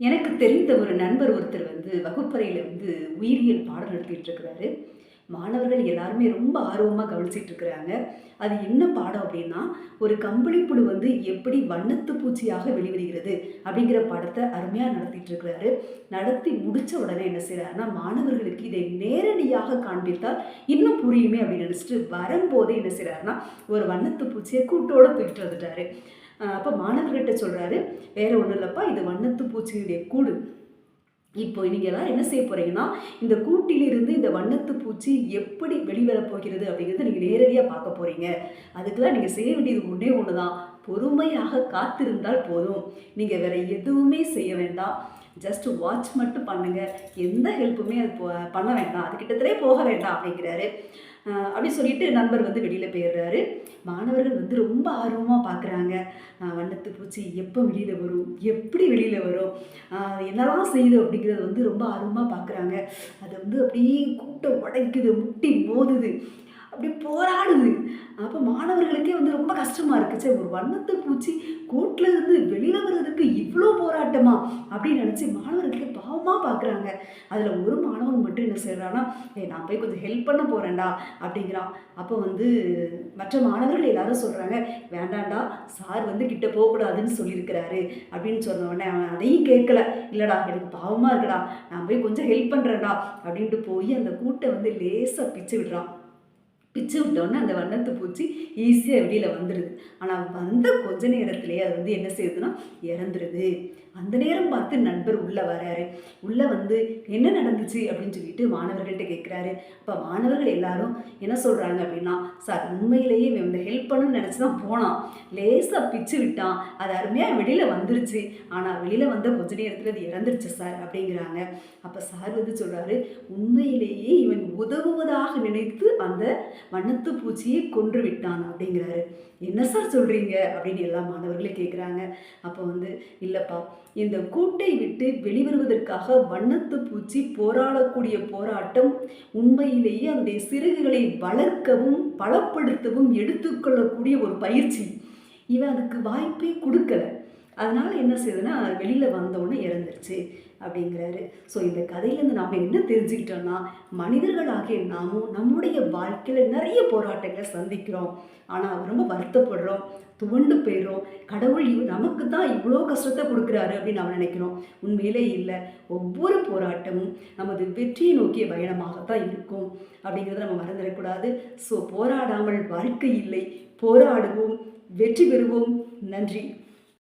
எனக்கு தெரிந்த ஒரு நண்பர் ஒருத்தர் வந்து வகுப்பறையில் வந்து உயிரியல் பாடம் நடத்திட்டு இருக்கிறாரு மாணவர்கள் எல்லாருமே ரொம்ப ஆர்வமாக கவனிச்சிட்டு இருக்கிறாங்க அது என்ன பாடம் அப்படின்னா ஒரு கம்பளி புழு வந்து எப்படி வண்ணத்து பூச்சியாக வெளிவருகிறது அப்படிங்கிற பாடத்தை அருமையாக நடத்திட்டு இருக்கிறாரு நடத்தி முடித்த உடனே என்ன செய்கிறாருன்னா மாணவர்களுக்கு இதை நேரடியாக காண்பித்தால் இன்னும் புரியுமே அப்படின்னு நினச்சிட்டு வரும்போதே என்ன செய்கிறாருன்னா ஒரு வண்ணத்து பூச்சியை கூட்டோடு தூக்கிட்டு வந்துட்டாரு. அப்போ மாணவர்கிட்ட சொல்கிறாரு வேறு ஒன்றும் இல்லைப்பா இது வண்ணத்து பூச்சியுடைய கூடு. இப்போ நீங்கள் எல்லாம் என்ன செய்ய போகிறீங்கன்னா இந்த கூட்டிலிருந்து இந்த வண்ணத்து பூச்சி எப்படி வெளிவரப் போகிறது அப்படிங்கிறத நீங்கள் நேரடியாக பார்க்க போகிறீங்க அதுக்கெல்லாம் நீங்கள் செய்ய வேண்டியது ஒன்றே ஒன்று தான் பொறுமையாக காத்திருந்தால் போதும். நீங்கள் வேறு எதுவுமே செய்ய வேண்டாம். ஜஸ்ட் வாட்ச் மட்டும் பண்ணுங்க. எந்த ஹெல்ப்புமே அது பண்ண வேண்டாம். அது கிட்டத்திலே போக வேண்டாம் அப்படிங்கிறாரு. அப்படி சொல்லிட்டு நண்பர் வந்து வெளியில் போயிடுறாரு. மாணவர்கள் வந்து ரொம்ப ஆர்வமாக பார்க்குறாங்க வண்ணத்து பூச்சி எப்போ வெளியில் வரும்? எப்படி வெளியில் வரும்? ஆஹ் என்னெல்லாம் செய்யுது அப்படிங்கிறது வந்து ரொம்ப ஆர்வமாக பார்க்குறாங்க அது வந்து அப்படியே கூட்டம் உடைக்குது முட்டி மோதுது. அப்படி போராடுது. அப்போ மாணவர்களுக்கே வந்து ரொம்ப கஷ்டமாக இருக்குது சரி ஒரு வண்ணத்து பூச்சி கூட்டில் இருந்து வெளியில் வர்றதுக்கு இவ்வளோ போராட்டமா? அப்படின்னு நினச்சி மாணவர்களுக்கு பாவமாக பார்க்குறாங்க அதில் ஒரு மாணவன் மட்டும் என்ன செய்கிறான்னா ஏ நான் போய் கொஞ்சம் ஹெல்ப் பண்ண போகிறேன்டா அப்படிங்கிறான். அப்போ வந்து மற்ற மாணவர்கள் எல்லாரும் சொல்கிறாங்க வேண்டாம்டா சார் வந்து கிட்ட போகக்கூடாதுன்னு சொல்லியிருக்கிறாரு அப்படின்னு சொன்ன உடனே அவன் அதையும் கேட்கல. இல்லைடா எனக்கு பாவமாக இருக்குடா நான் போய் கொஞ்சம் ஹெல்ப் பண்ணுறேன்டா அப்படின்ட்டு போய் அந்த கூட்டை வந்து லேசாக பிச்சு விடுறான். பிச்சு விட்டோன்னே அந்த வண்ணத்து பூச்சி ஈஸியாக வெளியில் வந்துடுது ஆனால் வந்த கொஞ்ச நேரத்திலேயே அது வந்து என்ன செய்யுதுன்னா இறந்துடுது அந்த நேரம் பார்த்து நண்பர் உள்ளே வராரு. உள்ளே வந்து என்ன நடந்துச்சு? அப்படின்னு சொல்லிட்டு மாணவர்கள்ட்ட கேட்குறாரு அப்போ மாணவர்கள் எல்லாரும் என்ன சொல்கிறாங்க அப்படின்னா சார் உண்மையிலேயே இவன் இந்த ஹெல்ப் பண்ணணும்னு நினச்சி தான் போனான். லேசாக பிச்சு விட்டான். அது அருமையாக வெளியில் வந்துருச்சு. ஆனால் வெளியில் வந்த கொஞ்ச நேரத்தில் அது இறந்துருச்சு சார் அப்படிங்கிறாங்க. அப்போ சார் வந்து சொல்கிறாரு உண்மையிலேயே இவன் உதவுவதாக நினைத்து அந்த வண்ணத்து பூச்சியை கொன்று விட்டான் அப்படிங்கிறாரு. என்ன சார் சொல்கிறீங்க அப்படின்னு எல்லா மாணவர்களும் கேட்குறாங்க அப்போ வந்து இல்லைப்பா இந்த கூட்டை விட்டு வெளிவருவதற்காக வண்ணத்து பூச்சி போராடக்கூடிய போராட்டம் உண்மையிலேயே அந்த சிறகுகளை வளர்க்கவும் பலப்படுத்தவும் எடுத்துக்கொள்ளக்கூடிய ஒரு பயிற்சி. இவன் அதுக்கு வாய்ப்பே கொடுக்கல. அதனால் என்ன செய்யுதுன்னா வெளியில் வந்தோடனே இறந்துருச்சு அப்படிங்கிறாரு. ஸோ இந்த கதையிலேருந்து நாம் என்ன தெரிஞ்சுக்கிட்டோம்னா மனிதர்களாகிய நாமும் நம்முடைய வாழ்க்கையில் நிறைய போராட்டங்களை சந்திக்கிறோம். ஆனால் ரொம்ப வருத்தப்படுறோம் துவண்டு போயிடும் கடவுள் இவ் நமக்கு தான் இவ்வளோ கஷ்டத்தை கொடுக்குறாரு அப்படின்னு நாம் நினைக்கிறோம். உண்மையிலே இல்லை. ஒவ்வொரு போராட்டமும் நமது வெற்றியை நோக்கிய பயணமாகத்தான் இருக்கும். அப்படிங்கிறத நம்ம மறந்துடக்கூடாது. ஸோ போராடாமல் வாழ்க்கை இல்லை. போராடுவோம். வெற்றி பெறுவோம். நன்றி.